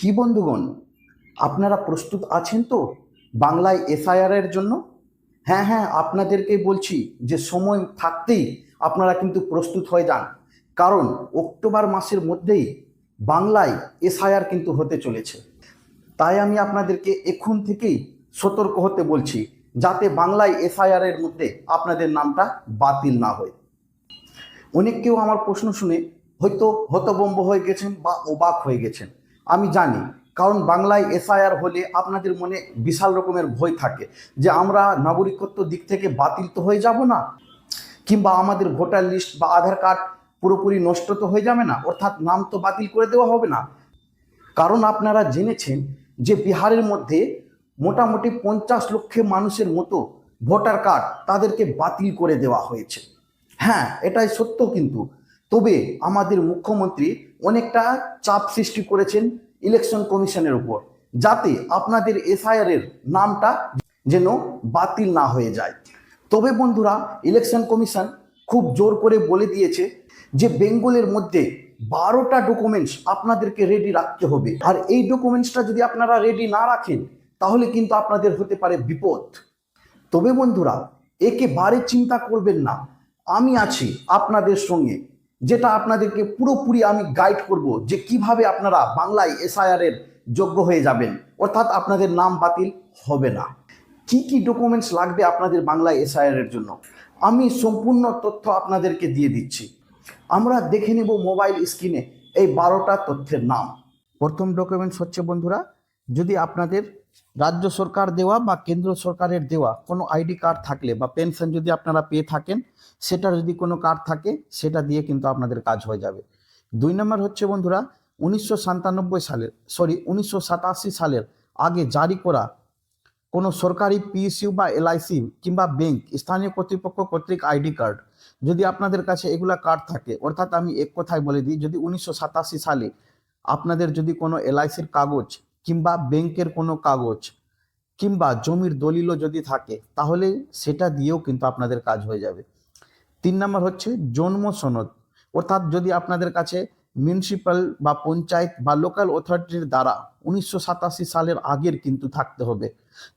কি বন্ধুগণ? আপনারা প্রস্তুত আছেন তো বাংলায় এসআইআর এর জন্য? হ্যাঁ হ্যাঁ আপনাদেরকে বলছি যে সময় থাকতেই আপনারা কিন্তু প্রস্তুত হয়ে যান। কারণ অক্টোবর মাসের মধ্যেই বাংলায় এসআইআর কিন্তু হতে চলেছে। তাই আমি আপনাদেরকে এখন থেকেই সতর্ক হতে বলছি যাতে বাংলায় এসআইআর এর মধ্যে আপনাদের নামটা বাতিল না হয়। অনেক কেউ আমার প্রশ্ন শুনে হয়তো হতবম্ব হয়ে গেছেন বা অবাক হয়ে গেছেন। আমি জানি। কারণ বাংলায় এসআইআর হলে আপনাদের মনে বিশাল রকমের ভয় থাকে যে আমরা নাগরিকত্ব দিক থেকে বাতিল তো হয়ে যাব না, কিংবা আমাদের ভোটার লিস্ট বা আধার কার্ড পুরোপুরি নষ্ট তো হয়ে যাবে না, অর্থাৎ নাম তো বাতিল করে দেওয়া হবে না। কারণ আপনারা জেনেছেন যে বিহারের মধ্যে মোটামুটি পঞ্চাশ লক্ষের মানুষের মতো ভোটার কার্ড তাদেরকে বাতিল করে দেওয়া হয়েছে। হ্যাঁ এটাই সত্য কিন্তু। তবে আমাদের মুখ্যমন্ত্রী অনেকটা চাপ সৃষ্টি করেছেন ইলেকশন কমিশনের উপর, যাতে আপনাদের এসআইআর এর নামটা যেন বাতিল না হয়ে যায়। তবে বন্ধুরা ইলেকশন কমিশন খুব জোর করে বলে দিয়েছে যে বেঙ্গলের মধ্যে বারোটা ডকুমেন্টস আপনাদেরকে রেডি রাখতে হবে। আর এই ডকুমেন্টসটা যদি আপনারা রেডি না রাখেন, তাহলে কিন্তু আপনাদের হতে পারে বিপদ। তবে বন্ধুরা, একেবারে চিন্তা করবেন না। আমি আছি আপনাদের সঙ্গে। যেটা আপনাদেরকে পুরোপুরি আমি গাইড করব যে কীভাবে আপনারা বাংলায় এসআইআর এর যোগ্য হয়ে যাবেন। অর্থাৎ আপনাদের নাম বাতিল হবে না। কি কি ডকুমেন্টস লাগবে আপনাদের বাংলায় এসআইআর এর জন্য? আমি সম্পূর্ণ তথ্য আপনাদেরকে দিয়ে দিচ্ছি। আমরা দেখে নেব মোবাইল স্ক্রিনে এই বারোটা তথ্যের নাম। প্রথম ডকুমেন্টস হচ্ছে বন্ধুরা, যদি আপনাদের রাজ্য সরকার দেওয়া বা কেন্দ্র সরকারের দেওয়া কোনো আইডি কার্ড থাকলে বা পেনশন যদি আপনারা পেয়ে থাকেন, সেটা যদি কোনো কার্ড থাকে, সেটা দিয়ে কিন্তু আপনাদের কাজ হয়ে যাবে। দুই নম্বর হচ্ছে বন্ধুরা, উনিশশো সাতানব্বই সালের সরি উনিশশো সাতাশি সালের আগে জারি করা কোনো সরকারি পিএসইউ বা এলআইসি কিংবা ব্যাংক, স্থানীয় কর্তৃপক্ষ কর্তৃক আইডি কার্ড, যদি আপনাদের কাছে এগুলা কার্ড থাকে, অর্থাৎ আমি এক কথায় বলে দিই, যদি উনিশশো সাতাশি সালে আপনাদের যদি কোনো এলআইসির কাগজ কিংবা ব্যাংকের কোনো কাগজ কিংবা জমির দলিলও যদি থাকে, তাহলে সেটা দিয়েও কিন্তু আপনাদের কাজ হয়ে যাবে। তিন নম্বর হচ্ছে জন্ম সনদ। অর্থাৎ যদি আপনাদের কাছে মিউনিসিপ্যাল বা পঞ্চায়েত বা লোকাল অথরিটির দ্বারা উনিশশো সাতাশি সালের আগের কিন্তু থাকতে হবে।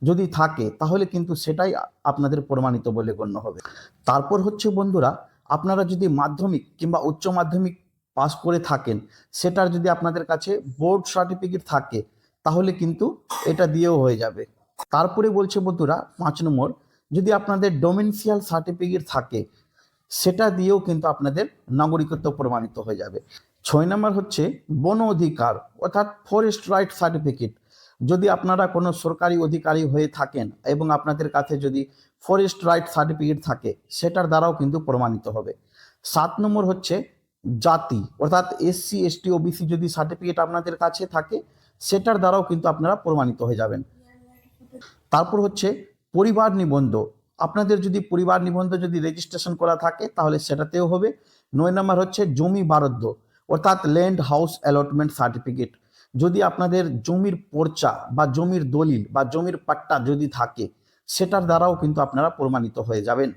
যদি থাকে, তাহলে কিন্তু সেটাই আপনাদের প্রমাণিত বলে গণ্য হবে। তারপর হচ্ছে বন্ধুরা, আপনারা যদি মাধ্যমিক কিংবা উচ্চ মাধ্যমিক পাস করে থাকেন, সেটার যদি আপনাদের কাছে বোর্ড সার্টিফিকেট থাকে তাহলে কিন্তু এটা দিয়েও হয়ে যাবে। তারপরে বলছে বন্ধুরা, পাঁচ নম্বর, যদি আপনাদের ডোমেন্সিয়াল সার্টিফিকেট থাকে, সেটা দিয়েও কিন্তু আপনাদের নাগরিকত্ব প্রমাণিত হয়ে যাবে। ছয় নম্বর হচ্ছে, বন অধিকার, অর্থাৎ ফরেস্ট রাইট সার্টিফিকেট যদি আপনারা কোনো সরকারি অধিকারী হয়ে থাকেন এবং আপনাদের কাছে যদি ফরেস্ট রাইট সার্টিফিকেট থাকে, সেটার দ্বারাও কিন্তু প্রমাণিত হবে। সাত নম্বর হচ্ছে, জাতি, অর্থাৎ এসসি এসটি ওবিসি যদি সার্টিফিকেট আপনাদের কাছে থাকে সেটার দ্বারাও কিন্তু আপনারা প্রমাণিত হয়ে যাবেন। তারপর হচ্ছে পরিবার নিবন্ধ। আপনাদের যদি পরিবার নিবন্ধ যদি রেজিস্ট্রেশন করা থাকে, তাহলে সেটাতেও হবে। নয় নম্বর হচ্ছে জমি বারদ্দ, অর্থাৎ ল্যান্ড হাউস অ্যালটমেন্ট সার্টিফিকেট যদি আপনাদের জমির পর্চা বা জমির দলিল বা জমির পাট্টা যদি থাকে, সেটার দ্বারাও কিন্তু আপনারা প্রমাণিত হয়ে যাবেন।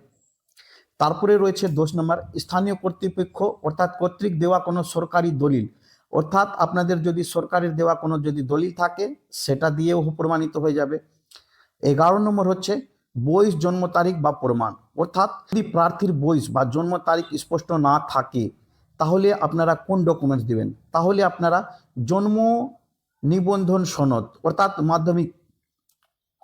তারপরে রয়েছে দশ নম্বর স্থানীয় কর্তৃপক্ষ, অর্থাৎ কর্তৃক দেওয়া কোনো সরকারি দলিল। অর্থাৎ আপনাদের যদি সরকারের দেওয়া কোনো যদি দলিল থাকে, সেটা দিয়েও প্রমাণিত হয়ে যাবে। এগারো নম্বর হচ্ছে বয়স, জন্ম তারিখ বা প্রমাণ। অর্থাৎ যদি প্রার্থীর বয়স বা জন্ম তারিখ স্পষ্ট না থাকে, তাহলে আপনারা কোন ডকুমেন্টস দিবেন? তাহলে আপনারা জন্ম নিবন্ধন সনদ, অর্থাৎ মাধ্যমিক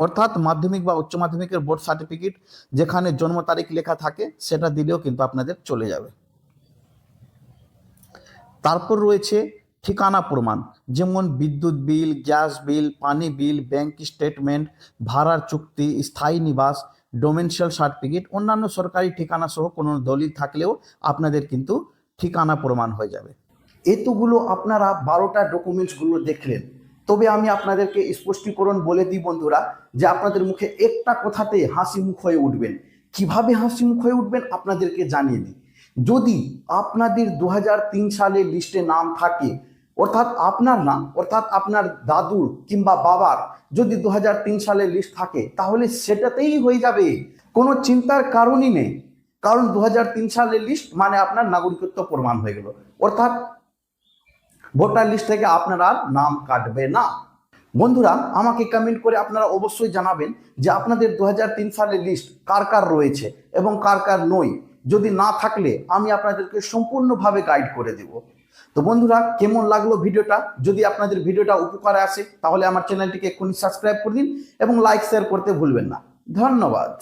অর্থাৎ মাধ্যমিক বা উচ্চ মাধ্যমিকের বোর্ড সার্টিফিকেট যেখানে জন্ম তারিখ লেখা থাকে, সেটা দিলেও কিন্তু আপনাদের চলে যাবে। তারপর রয়েছে ঠিকানা প্রমাণ। যেমন বিদ্যুৎ বিল, গ্যাস বিল, পানি বিল, ব্যাংক স্টেটমেন্ট, ভাড়ার চুক্তি, স্থায়ী নিবাস ডোমেন্সিয়াল সার্টিফিকেট, অন্যান্য সরকারি ঠিকানা সহ কোনো দলিল থাকলেও আপনাদের কিন্তু ঠিকানা প্রমাণ হয়ে যাবে। এতগুলো আপনারা বারোটা ডকুমেন্টসগুলো দেখলেন। তবে আমি আপনাদেরকে স্পষ্টীকরণ বলে দিই বন্ধুরা যে আপনাদের মুখে একটা কথাতে হাসি মুখ হয়ে উঠবেন। কীভাবে হাসি মুখ হয়ে উঠবেন আপনাদেরকে জানিয়ে দিই। যদি আপনাদের দু হাজার তিন সালে লিস্টে নাম থাকে অর্থাৎ আপনার নাম অর্থাৎ আপনার দাদুর কিংবা বাবার যদি দু সালে লিস্ট থাকে, তাহলে সেটাতেই হয়ে যাবে। কোনো চিন্তার কারণই নেই। কারণ দু সালের লিস্ট মানে আপনার নাগরিকত্ব প্রমাণ হয়ে গেল। অর্থাৎ ভোটার লিস্ট থেকে আপনার আর নাম কাটবে না। বন্ধুরা, আমাকে কমেন্ট করে আপনারা অবশ্যই জানাবেন যে আপনাদের দু হাজার তিন সালের লিস্ট কার কার রয়েছে এবং কার কার নই যদি না থাকলে আমি আপনাদেরকে সম্পূর্ণভাবে গাইড করে দেব। তো বন্ধুরা, কেমন লাগল ভিডিওটা? যদি আপনাদের ভিডিওটা উপকারে আসে, তাহলে আমার চ্যানেলটিকে এক্ষুনি সাবস্ক্রাইব করে দিন এবং লাইক শেয়ার করতে ভুলবেন না। ধন্যবাদ।